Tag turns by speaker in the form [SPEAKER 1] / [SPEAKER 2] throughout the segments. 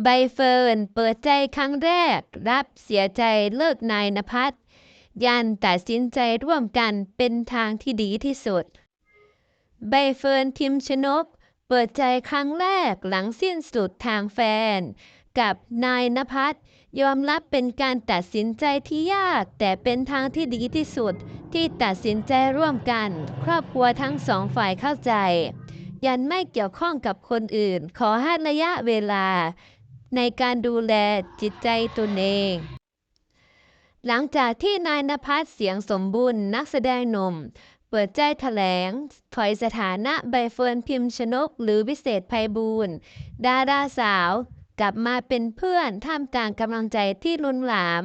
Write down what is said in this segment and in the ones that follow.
[SPEAKER 1] ใบเฟิร์นเปิดใจครั้งแรก รับเสียใจเลิกนายนภัสยันตัดสินใจร่วมกันเป็นทางที่ดีที่สุด ใบเฟิร์นพิมชนก เปิดใจครั้งแรกหลังสิ้นสุดทางแฟน กับนายนภัสยอมรับเป็นการตัดสินใจที่ยาก แต่เป็นทางที่ดีที่สุด ที่ตัดสินใจร่วมกัน ครอบครัวทั้งสองฝ่ายเข้าใจ ยันไม่เกี่ยวข้องกับคนอื่น ขอให้ระยะเวลา ในการดูแลจิตใจตนเอง หลังจากที่นายนภัสเสียงสมบูรณ์นักแสดงหนุ่ม เปิดใจแถลง ถอยสถานะใบเฟิร์นพิมพ์ชนก หรือวิเศษไพบูลย์ดาราสาว กลับมาเป็นเพื่อนท่ามกลางกำลังใจที่ล้นหลาม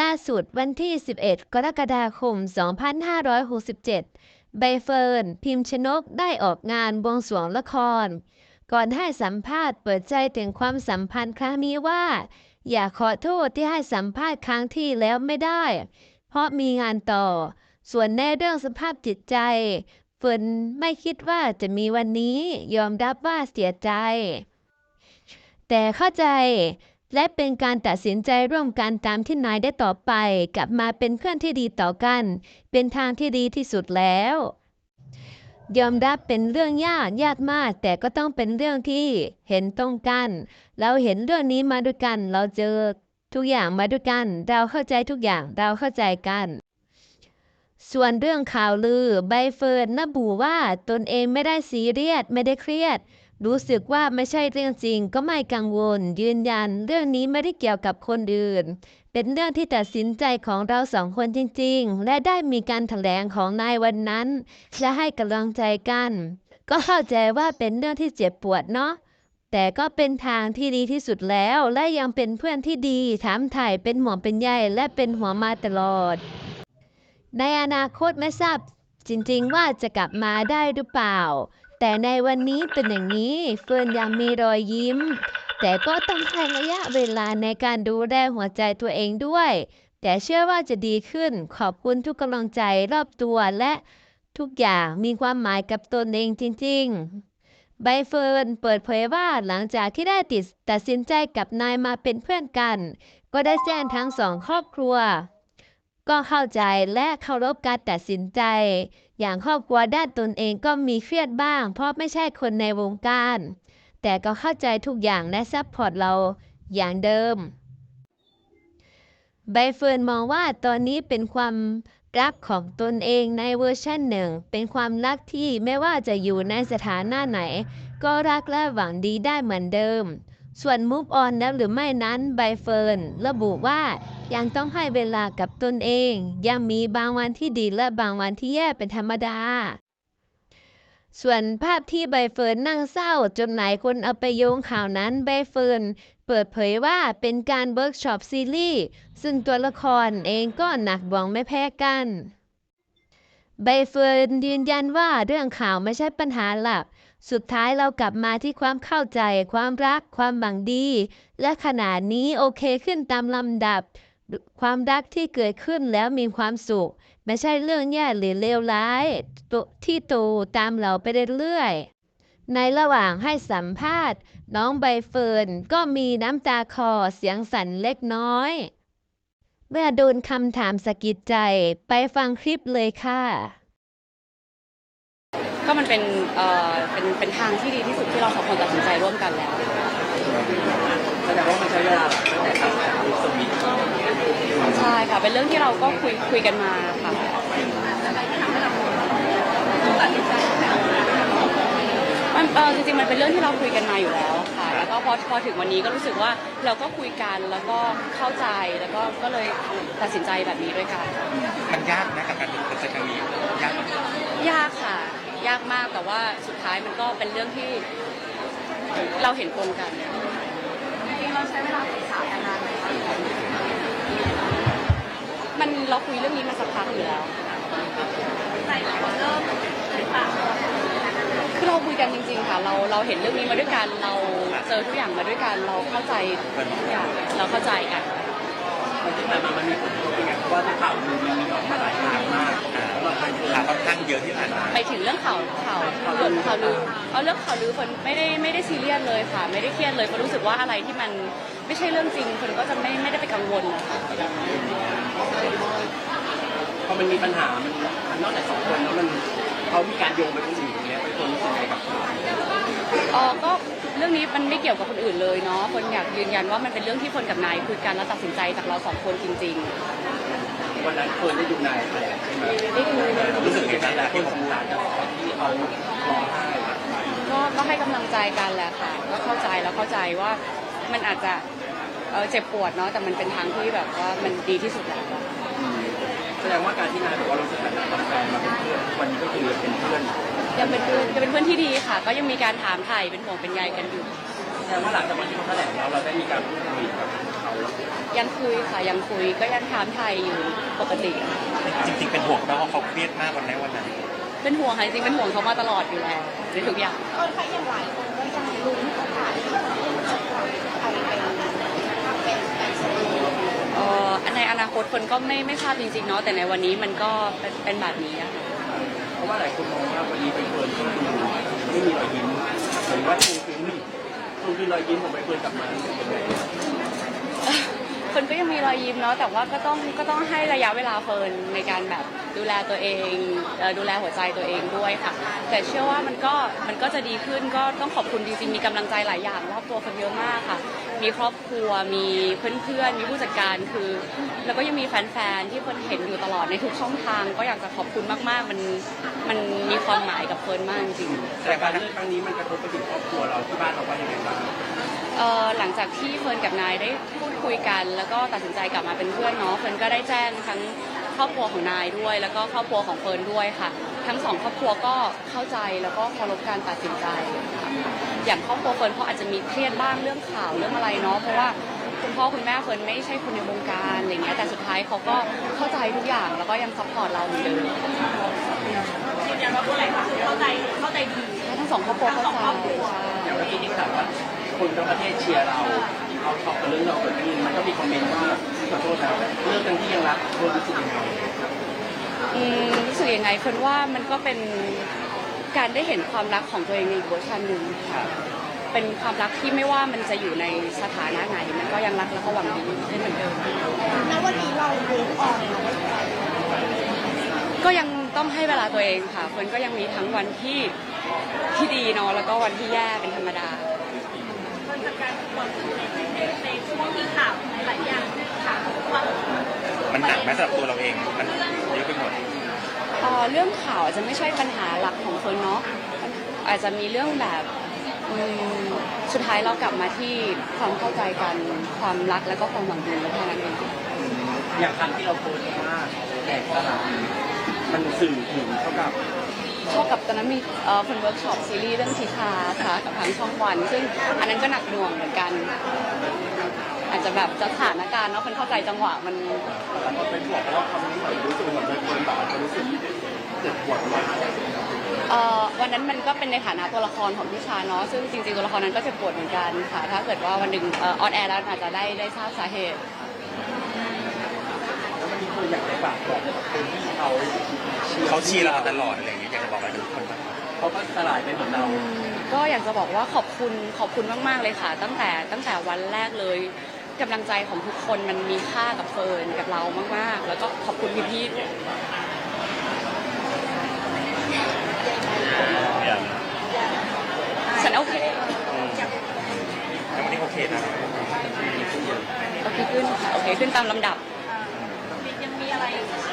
[SPEAKER 1] ล่าสุดวันที่ 11 กรกฎาคม 2567 ใบเฟิร์นพิมพ์ชนกได้ออกงานบวงสรวงละคร ก่อนให้สัมภาษณ์เปิดใจถึงความสัมพันธ์ครั้งนี้ว่า อยากขอโทษที่ให้สัมภาษณ์ครั้งที่แล้วไม่ได้ เพราะมีงานต่อ ส่วนในเรื่องสภาพจิตใจเฟิร์นไม่คิดว่าจะมีวันนี้ยอมรับว่าเสียใจ แต่เข้าใจและเป็นการตัดสินใจร่วมกันตามที่นายได้ต่อไป กลับมาเป็นเพื่อนที่ดีต่อกัน เป็นทางที่ดีที่สุดแล้ว ยอมรับเป็นเรื่องยากยากมาก แต่ก็ต้องเป็นเรื่องที่เห็นตรงกัน เราเห็นเรื่องนี้มาด้วยกัน เราเจอทุกอย่างมาด้วยกัน เราเข้าใจทุกอย่างเราเข้าใจกัน ส่วนเรื่องข่าวลือใบเฟิร์นระบุว่าตนเองไม่ได้ซีเรียสไม่ได้เครียด รู้สึกว่าไม่ใช่เรื่องจริง ก็ไม่กังวล ยืนยัน เรื่องนี้ไม่ได้เกี่ยวกับคนอื่น เป็นเรื่องที่ตัดสินใจของเราสองคนจริงๆ และได้มีการแถลงของนายวันนั้นและให้กำลังใจกัน ก็เข้าใจว่าเป็นเรื่องที่เจ็บปวดเนาะแต่ก็เป็นทางที่ดีที่สุดแล้ว และยังเป็นเพื่อนที่ดีถามถ่ายเป็นห่วงเป็นใยและเป็นหัวมาตลอด ในอนาคตไม่ทราบจริงๆว่าจะกลับมาได้หรือเปล่า แต่ในวันนี้เป็นอย่างนี้เฟิร์นยังมีรอยยิ้ม แต่ก็ต้องให้ระยะเวลาในการดูแลหัวใจตัวเองด้วย แต่เชื่อว่าจะดีขึ้น ขอบคุณทุกกำลังใจรอบตัวและทุกอย่างมีความหมายกับตนเองจริง ๆ ใบเฟิร์นเปิดเผยว่าหลังจากที่ได้ติดตัดสินใจกับนายมาเป็นเพื่อนกัน ก็ได้แจ้งทั้งสองครอบครัว ก็เข้าใจและเคารพการตัดสินใจ อย่างครอบครัวด้านตนเองก็มีเครียดบ้าง เพราะไม่ใช่คนในวงการ แต่ก็เข้าใจทุกอย่างและซัพพอร์ตเราอย่างเดิม ใบเฟิร์นมองว่าตอนนี้เป็นความรักของตนเองในเวอร์ชันหนึ่ง เป็นความรักที่ไม่ว่าจะอยู่ในสถานะไหน ก็รักและหวังดีได้เหมือนเดิม ส่วน move on แล้วหรือไม่นั้นใบเฟิร์นระบุว่ายังต้องให้เวลากับตนเอง ยังมีบางวันที่ดีและบางวันที่แย่เป็นธรรมดา ส่วนภาพที่ใบเฟิร์นนั่งเศร้าจนหลายคนเอาไปโยงข่าวนั้นใบเฟิร์นเปิดเผยว่าเป็นการเวิร์กช็อปซีรีส์ซึ่งตัวละครเองก็หนักหน่วงไม่แพ้กันใบเฟิร์นยืนยันว่าเรื่องข่าวไม่ใช่ปัญหาหลัก สุดท้ายเรากลับมาที่ความเข้าใจ ความรัก ความหวังดี และขณะนี้โอเคขึ้นตามลำดับ ความรักที่เกิดขึ้นแล้วมีความสุข ไม่ใช่เรื่องแย่หรือเลวร้ายตัวที่โตตามเราไปเรื่อยๆในระหว่างให้สัมภาษณ์ น้องใบเฟิร์นก็มีน้ำตาคลอเสียงสั่นเล็กน้อย เมื่อโดนคำถามสะกิดใจไปฟังคลิปเลยค่ะ
[SPEAKER 2] ก็มันเป็นเอ่อเป็น เป็นทางที่ดีที่สุดที่เราสองคนตัดสินใจร่วมกันแล้ว
[SPEAKER 3] แสดงว่ามันใช้เวลาตั้งแต่ทำงานสมิธ
[SPEAKER 2] ใช่ค่ะ เป็นเรื่องที่เราก็คุยคุยกันมาค่ะ มันเออจริงๆมันเป็นเรื่องที่เราคุยกันมาอยู่แล้วค่ะ แล้วก็พอพอถึงวันนี้ก็รู้สึกว่าเราก็คุยกันแล้วก็เข้าใจแล้วก็ก็เลยตัดสินใจแบบนี้ด้วยกัน
[SPEAKER 3] มันยากนะกับการตัดสินใจครั้งนี้ยากไหม
[SPEAKER 2] ยากค่ะ ยากมากแต่ว่าสุดท้ายมันก็เป็นเรื่องที่เราเห็นตรงกัน
[SPEAKER 4] เราใช้เวลาศึกษากันนานไหมคะ
[SPEAKER 2] มันเราคุยเรื่องนี้มาสักพักอยู่แล้ว
[SPEAKER 4] หลายคนเริ่มหรือเปล่า
[SPEAKER 2] คือเราคุยกันจริง ๆ ค่ะ เราเราเห็นเรื่องนี้มาด้วยกัน เราเจอทุกอย่างมาด้วยกัน เราเข้าใจทุกอย่าง เราเข้าใจกัน
[SPEAKER 3] ที่ผ่านมามันมีผลกระทบยังไงเพราะว่าข่าวมันมีออกมาหลายทางมากแล้วเราเคย
[SPEAKER 5] ข่าวค่อนข้างเยอะที่ผ่านมา
[SPEAKER 2] ไปถึงเรื่องข่าวข่าวข่าวลือข่าวลือเอาเรื่องข่าวลือคนไม่ได้ไม่ได้ซีเรียสเลยค่ะ ไม่ได้เครียดเลยคนรู้สึกว่าอะไรที่มันไม่ใช่เรื่องจริงคนก็จะไม่ไม่ได้ไปกังวลนะคะ
[SPEAKER 3] พอมันมีปัญหา มันนอกจากสองคนแล้วมันเขามีการโยงไปคนอื่นอย่างเงี้ยไปคนรู้สึกไงกับเขา
[SPEAKER 2] อ๋อก็เรื่องนี้มันไม่เกี่ยวกับคนอื่นเลยเนาะคนอยากยืนยันว่ามันเป็นเรื่องที่คนกับนายคุยกันแล้วตัดสินใจจากเราสองคนจริง
[SPEAKER 3] วันนั้นเฟินได้ดูนายแถลงใช่ไหม
[SPEAKER 2] ได้ดู
[SPEAKER 3] รู้สึกยังไงบ้างคนสงสารกับเขาที่เขาร้องไห้
[SPEAKER 2] ก็ก็ให้กำลังใจกันแหละค่ะ ก็เข้าใจแล้วเข้าใจว่ามันอาจจะ เอ่อเจ็บปวดเนาะแต่มันเป็นทางที่แบบว่ามันดีที่สุดแล้วอะ
[SPEAKER 3] แสดงว่าการที่นายบอกว่าเราสถานะกับแฟนมาเป็นเพื่อนวันนี้ก็คือเป็นเพื่อน
[SPEAKER 2] ยังเป็นเพื่อนยังเป็นเพื่อนที่ดีค่ะ ก็ยังมีการถามไถ่เป็นห่วงเป็นใยกันอยู่
[SPEAKER 3] แสดงว่าหลังจากวันที่เขาแถลงแล้วเราได้มีการพูดคุยกับเขาแล้ว
[SPEAKER 2] ยังคุยค่ะยังคุยก็ยังถามไถ่อยู่ปกติค่ะ
[SPEAKER 5] จริงๆ เป็นห่วงเขาเพราะเขาเครียดมากวันนั้นวันนั้น
[SPEAKER 2] เป็นห่วงค่ะจริงๆเป็นห่วงเขามาตลอดอยู่แล้วในทุกอย่าง
[SPEAKER 4] เออใครอย่างหลายคนก็ยังลุ้นโอกาสที่จะใครเป็นเป็นแฟนซี
[SPEAKER 2] เอ่อ ในอนาคตคนก็ไม่ไม่ทราบจริงๆเนาะแต่ในวันนี้มันก็เป็นเป็นแบบนี้อะค่ะ
[SPEAKER 3] เพราะว่าหลายคนมองว่าวันนี้ไปเฟิร์นก็ดูไม่มีรอยยิ้มเหมือนว่าทูคือนี่ทูคือรอยยิ้มของไปเฟิร์นกลับมาเป็นยังไง
[SPEAKER 2] คนก็ยังมีรอยยิ้มเนาะแต่ว่าก็ต้องก็ต้องให้ระยะเวลาเฟิร์นในการแบบดูแลตัวเองเอ่อดูแลหัวใจตัวเองด้วยค่ะ แต่เชื่อว่ามันก็มันก็จะดีขึ้นก็ต้องขอบคุณจริงๆมีกำลังใจหลายอย่างรอบตัวคนเยอะมากค่ะ มีครอบครัวมีเพื่อนๆมีผู้จัดการคือ แล้วก็ยังมีแฟนๆที่คนเห็นอยู่ตลอดในทุกช่องทาง ก็อยากจะขอบคุณมากๆมันมันมีความหมายกับเฟิร์นมากจริงๆ
[SPEAKER 3] แต่การเลือกครั้งนี้มันกระทบไปถึงครอบครัวเราที่บ้านเราว่ายังไงบ้าง
[SPEAKER 2] เอ่อหลังจากที่เฟิร์นกับนายได้พูดคุยกัน แล้วก็ตัดสินใจกลับมาเป็นเพื่อนเนาะเฟิร์นก็ได้แจ้งทั้งครอบครัวของนายด้วย แล้วก็ครอบครัวของเฟิร์นด้วยค่ะ ทั้งสองครอบครัวก็เข้าใจแล้วก็เคารพการตัดสินใจค่ะอย่างครอบครัวเฟิร์นเขาอาจจะมีเครียดบ้างเรื่องข่าวเรื่องอะไรเนาะเพราะว่าคุณพ่อคุณแม่เฟิร์นไม่ใช่คนในวงการอะไรเงี้ยแต่สุดท้ายเขาก็เข้าใจทุกอย่างแล้วก็ยังซัพพอร์ตเราเหมือนเดิม
[SPEAKER 4] ยืนยันว่าผู้ใหญ่ก็คือเข้าใจเข้าใจดี
[SPEAKER 2] ทั้งสองครอบครัวเข้าใจใช่
[SPEAKER 3] อย่างเมื่อกี้ที่ถามว่า คนทั้งประเทศเชียร์เราเขาชอบกับเรื่องเราเกิดขึ้นมันก็มีคอมเมนต์ว่าขอโทษนะเรื่องกันที่ยังรักคนรู้สึกยังไง
[SPEAKER 2] อืมรู้สึกยังไงคนว่ามันก็เป็นการได้เห็นความรักของตัวเองในอีกเวอร์ชันหนึ่งค่ะเป็นความรักที่ไม่ว่ามันจะอยู่ในสถานะไหนมันก็ยังรักและก็หวังดีได้เหมือนเดิม
[SPEAKER 4] แล้ววันนี้เรารู้ออนเราไม่ใช่
[SPEAKER 2] ก็ยังต้องให้เวลาตัวเองค่ะคนก็ยังมีทั้งวันที่ที่ดีเนาะแล้วก็วันที่แย่เป็นธรรมดา
[SPEAKER 4] มันจา กการตรวจในในในช่วงที่ข่าวหลายอย่างข่าวว่า
[SPEAKER 5] มันหนักไหมสำหรับตัวเราเอง มันเยอะไปหมด
[SPEAKER 2] เอ่อเรื่องข่าวอาจจะไม่ใช่ปัญหาหลักของคนเนาะอาจจะมีเรื่องแบบอืมสุดท้ายเรากลับมาที่ความเข้าใจกันความรักแล้วก็ความหวังดีแค่นั้นเอง
[SPEAKER 3] อย่างคำที่เราโพสต์ว่าแตกตลาดมันสื่อถึงเท่ากับ
[SPEAKER 2] เท่ากับตอนนั้นมีเอ่อคนเวิร์กช็อปซีรีส์เรื่องทีคาค่ะกับทางช่องวัน ซึ่งอันนั้นก็หนักหน่วงเหมือนกัน อาจจะแบบสถานการณ์เนาะคนเข้าใจจังหวะมัน
[SPEAKER 3] แล้วก็เป็นบอกว่าคำนี้เหมือนรู้สึกเหมือนเป็นคนแบบจะรู้สึกเจ็บปวดมาก
[SPEAKER 2] เอ่อวันนั้นมันก็เป็นในฐานะตัวละครของพิชาเนาะซึ่งจริงๆตัวละครนั้นก็เจ็บปวดเหมือนกันค่ะ ถ้าเกิดว่าวันหนึ่งเออนแอร์แล้วอาจจะได้ได้ทราบสาเหตุ
[SPEAKER 3] แล้วมันมีคนอยากจะฝากบอกคนที่เขา
[SPEAKER 5] เขาเชียร์เราตลอดอะไรอย่างเงี้ยอยากจะบอกอะไรทุกคนบ้าง
[SPEAKER 3] เขาก็สลายไปเหมือนเรา
[SPEAKER 2] ก็อยากจะบอกว่าขอบคุณขอบคุณมากๆเลยค่ะ ตั้งแต่ตั้งแต่วันแรกเลยกำลังใจของทุกคนมันมีค่ากับเฟิร์นกับเรามากๆ แล้วก็ขอบคุณพี่ๆด้วยฉันโอเค
[SPEAKER 5] แล้ววันนี้โอเคนะ
[SPEAKER 2] โอเคขึ้นค่ะโอเคขึ้นตามลำดับ
[SPEAKER 4] ยังมีอะไร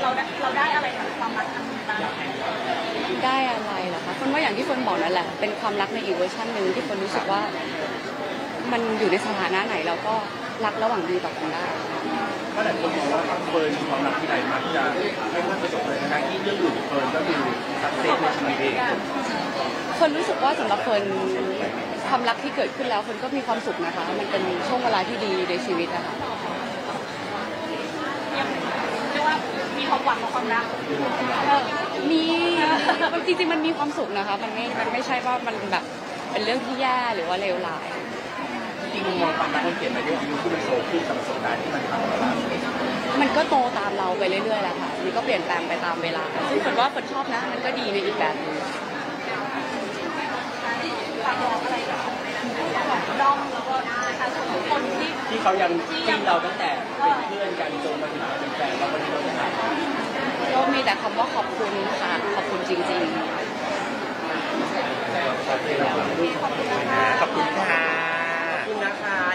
[SPEAKER 4] เราได้เราได้อะไรจากความรักครั้งนี้บ้าง
[SPEAKER 2] ได้อะไรเหรอคะคนว่าอย่างที่คนบอกนั่นแหละ เป็นความรักในอีกเวอร์ชันหนึ่งที่คนรู้สึกว่า มันอยู่ในสถานะไหนเราก็รักระหว่างดีต่อกันได้
[SPEAKER 3] ก็หลายคนมองว่าเฟิร์นมีความรักที่ใดมักจะไม่ค่อยประสบเลยทั้งที่เรื่องอื่นเฟิร์นก็คือสักเซสในชีวิตเอง
[SPEAKER 2] คนรู้สึกว่าสำหรับคนความรักที่เกิดขึ้นแล้วคนก็มีความสุขนะคะ มันเป็นช่วงเวลาที่ดีในชีวิตนะคะ
[SPEAKER 4] ยังเรียกว่ามี ความหวังกับความรัก
[SPEAKER 2] เออมีจริงๆมันมีความสุขนะคะ มันไม่มันไม่ใช่ว่ามันแบบเป็นเรื่องที่แย่หรือว่าเลวร้าย
[SPEAKER 3] จริงมุมมองความรักมันเปลี่ยนไปด้วยอายุที่มันโตขึ้นกับประสบการณ์ที่มันผ่านมา
[SPEAKER 2] มันก็โตตามเราไปเรื่อยๆแหละค่ะ มันก็เปลี่ยนแปลงไปตามเวลา ซึ่งฝนว่าฝนชอบนะ มันก็ดีในอีกแบบหนึง
[SPEAKER 3] ที่ เขายังจิ้นเราตั้งแต่เป็นเพื่อนกันจนมาถึงเป็นแฟนเราวันนี้เราจะหายไป
[SPEAKER 2] ก็มีแต่คำว่าขอบคุณค่ะ ขอบคุณจริงๆ
[SPEAKER 4] ขอบคุณนะคะขอบคุ
[SPEAKER 5] ณนะคะ